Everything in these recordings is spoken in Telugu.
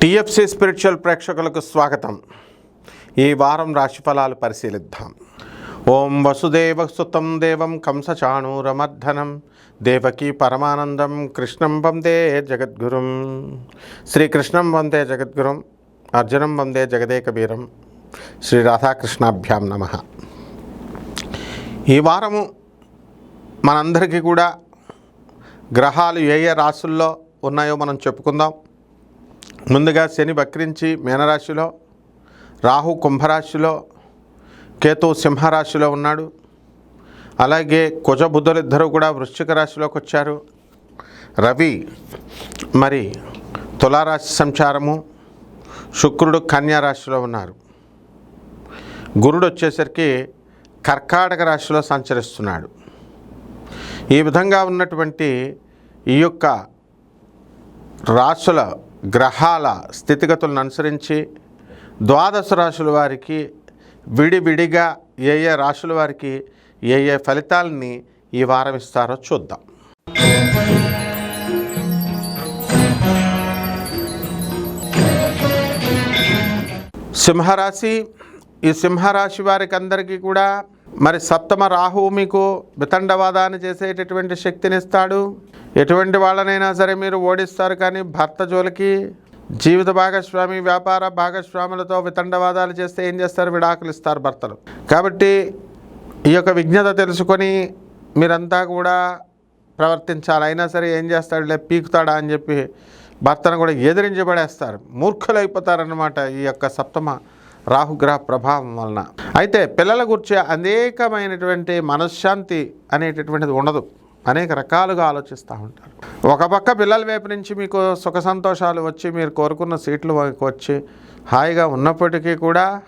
టిఎఫ్సి స్పిరిచువల్ ప్రేక్షకులకు స్వాగతం. ఈ వారం రాశిఫలాలు పరిశీలిద్దాం. ఓం వసుదేవ సుతం దేవం కంసచాణూరమర్ధనం దేవకీ పరమానందం కృష్ణం వందే జగద్గురుం. శ్రీకృష్ణం వందే జగద్గురుం అర్జునం వందే జగదేకబీరం. శ్రీ రాధాకృష్ణాభ్యాం నమ. ఈ వారము మనందరికీ కూడా గ్రహాలు ఏ ఏ రాశుల్లో ఉన్నాయో మనం చెప్పుకుందాం. ముందుగా శని వక్రించి మీనరాశిలో రాహు కుంభరాశిలో కేతు సింహరాశిలో ఉన్నాడు. అలాగే కుజబుద్ధులిద్దరూ కూడా వృశ్చిక రాశిలోకి వచ్చారు. రవి మరి తులారాశి సంచారము శుక్రుడు కన్యారాశిలో ఉన్నారు. గురుడు వచ్చేసరికి కర్కాటక రాశిలో సంచరిస్తున్నాడు. ఈ విధంగా ఉన్నటువంటి ఈ యొక్క రాశుల గ్రహాల స్థితిగతులను అనుసరించి ద్వాదశ రాశుల వారికి విడివిడిగా ఏ ఏ రాశుల వారికి ఏ ఏ ఫలితాలని ఈ వారం ఇస్తారో చూద్దాం. సింహరాశి ఈ సింహరాశి వారికి అందరికీ కూడా మరి సప్తమ రాహువు మీకు వితండవాదాన్ని చేసేటటువంటి శక్తినిస్తాడు ఎటువంటి వాళ్ళనైనా సరే మీరు ఓడిస్తారు కానీ భర్త జోలికి జీవిత భాగస్వామి వ్యాపార భాగస్వాములతో వితండవాదాలు చేస్తే ఏం చేస్తారు? విడాకులు ఇస్తారు భర్తలు. కాబట్టి ఈ యొక్క విజ్ఞత తెలుసుకొని మీరంతా కూడా ప్రవర్తించాలి. అయినా సరే ఏం చేస్తాడులే? పీకుతాడా అని చెప్పి భర్తను కూడా ఎదిరించబడేస్తారు. మూర్ఖులైపోతారనమాట మూర్ఖులైపోతారన్నమాట ఈ యొక్క సప్తమ రాహుగ్రహ ప్రభావం వలన. అయితే పిల్లల గురించి అనేకమైనటువంటి మనశ్శాంతి అనేటటువంటిది ఉండదు. అనేక రకాలుగా ఆలోచిస్తూ ఉంటారు. ఒక పక్క పిల్లల వైపు నుంచి మీకు సుఖ సంతోషాలు వచ్చి మీరు కోరుకున్న సీట్లు వచ్చి హాయిగా ఉన్నప్పటికీ కూడా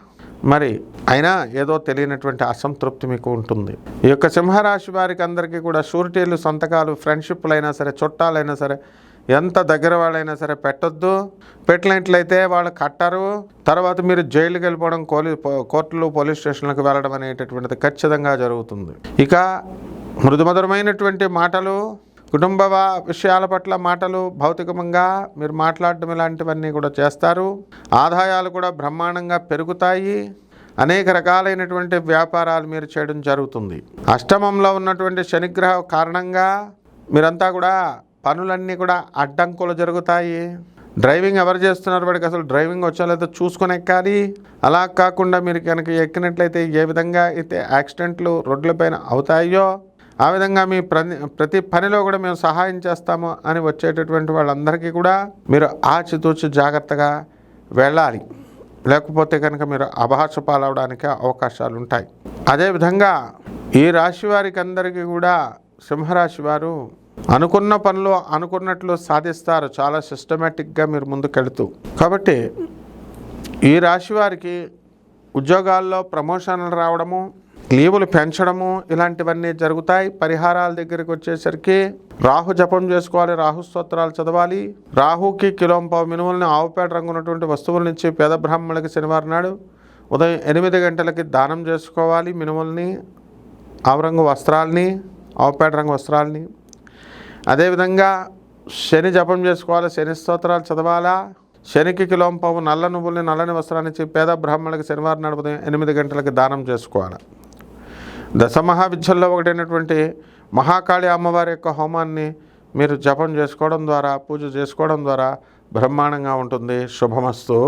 మరి అయినా ఏదో తెలియనటువంటి అసంతృప్తి మీకు ఉంటుంది. ఈ యొక్క సింహరాశి వారికి అందరికీ కూడా షూరిటీలు సంతకాలు ఫ్రెండ్షిప్లు అయినా సరే చుట్టాలైనా సరే ఎంత దగ్గర వాళ్ళైనా సరే పెట్టొద్దు. పెట్టినట్లయితే వాళ్ళు కట్టరు. తర్వాత మీరు జైలుకి వెళ్ళిపోవడం పో- కోర్టులు పోలీస్ స్టేషన్లకు వెళ్ళడం అనేటటువంటిది ఖచ్చితంగా జరుగుతుంది. ఇక మృదుమధురమైనటువంటి మాటలు కుటుంబ విషయాల పట్ల మాటలు భౌతికంగా మీరు మాట్లాడడం ఇలాంటివన్నీ కూడా చేస్తారు. ఆదాయాలు కూడా బ్రహ్మాండంగా పెరుగుతాయి. అనేక రకాలైనటువంటి వ్యాపారాలు మీరు చేయడం జరుగుతుంది. అష్టమంలో ఉన్నటువంటి శనిగ్రహ కారణంగా మీరంతా కూడా పనులన్నీ కూడా అడ్డంకులు జరుగుతాయి. డ్రైవింగ్ ఎవరు చేస్తున్నారు? వాడికి అసలు డ్రైవింగ్ వచ్చా లేదో చూసుకొని ఎక్కాలి. అలా కాకుండా మీరు కనుక ఎక్కినట్లయితే ఏ విధంగా అయితే యాక్సిడెంట్లు రోడ్లపైన అవుతాయో ఆ విధంగా మీ ప్రతి ప్రతి పనిలో కూడా మేము సహాయం చేస్తాము అని వచ్చేటటువంటి వాళ్ళందరికీ కూడా మీరు ఆచితూచి జాగ్రత్తగా వెళ్ళాలి. లేకపోతే కనుక మీరు అభాష పాలవడానికి అవకాశాలు ఉంటాయి అదేవిధంగా ఈ రాశి వారికి అందరికీ కూడా సింహరాశి వారు అనుకున్న పనులు అనుకున్నట్లు సాధిస్తారు. చాలా సిస్టమేటిక్గా మీరు ముందుకెళ్తూ. కాబట్టి ఈ రాశి వారికి ఉద్యోగాల్లో ప్రమోషన్లు రావడము లీవులు పెంచడము ఇలాంటివన్నీ జరుగుతాయి. పరిహారాల దగ్గరికి వచ్చేసరికి రాహు జపం చేసుకోవాలి రాహు స్తోత్రాలు చదవాలి. రాహుకి కిలోంపావు మినుములని ఆవుపేట రంగు ఉన్నటువంటి వస్తువుల నుంచి పేద బ్రాహ్మణులకి శనివారం నాడు ఉదయం ఎనిమిది గంటలకి దానం చేసుకోవాలి మినుముల్ని ఆవు రంగు వస్త్రాలని ఆవుపేట రంగు వస్త్రాలని. అదేవిధంగా శని జపం చేసుకోవాలి శని స్తోత్రాలు చదవాలా. శనికి కిలోంపావు నల్ల నువ్వుల్ని నల్లని వస్త్రాన్ని పేద బ్రాహ్మణులకి శనివారం నాడు ఉదయం ఎనిమిది గంటలకి దానం చేసుకోవాలి. దశమహావిద్యల్లో ఒకటైనటువంటి మహాకాళి అమ్మవారి యొక్క హోమాన్ని మీరు జపం చేసుకోవడం ద్వారా పూజ చేసుకోవడం ద్వారా బ్రహ్మాండంగా ఉంటుంది. శుభమస్తు.